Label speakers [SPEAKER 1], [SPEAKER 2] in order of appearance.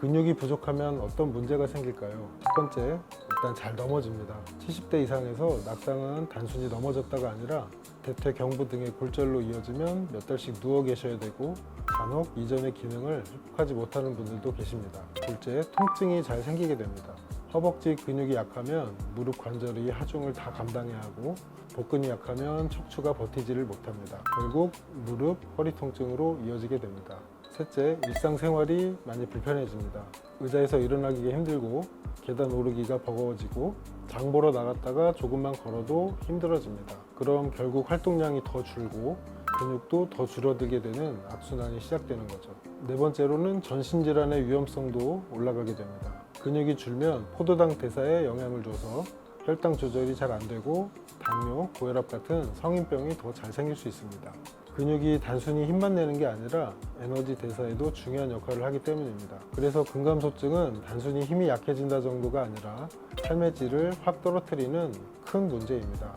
[SPEAKER 1] 근육이 부족하면 어떤 문제가 생길까요? 첫 번째, 일단 잘 넘어집니다. 70대 이상에서 낙상은 단순히 넘어졌다가 아니라 대퇴, 경부 등의 골절로 이어지면 몇 달씩 누워 계셔야 되고 간혹 이전의 기능을 회복하지 못하는 분들도 계십니다. 둘째, 통증이 잘 생기게 됩니다. 허벅지 근육이 약하면 무릎 관절이 하중을 다 감당해야 하고 복근이 약하면 척추가 버티지를 못합니다. 결국 무릎, 허리 통증으로 이어지게 됩니다. 셋째, 일상생활이 많이 불편해집니다. 의자에서 일어나기가 힘들고 계단 오르기가 버거워지고 장 보러 나갔다가 조금만 걸어도 힘들어집니다. 그럼 결국 활동량이 더 줄고 근육도 더 줄어들게 되는 악순환이 시작되는 거죠. 네 번째로는 전신질환의 위험성도 올라가게 됩니다. 근육이 줄면 포도당 대사에 영향을 줘서 혈당 조절이 잘 안 되고 당뇨, 고혈압 같은 성인병이 더 잘 생길 수 있습니다. 근육이 단순히 힘만 내는 게 아니라 에너지 대사에도 중요한 역할을 하기 때문입니다. 그래서 근감소증은 단순히 힘이 약해진다 정도가 아니라 삶의 질을 확 떨어뜨리는 큰 문제입니다.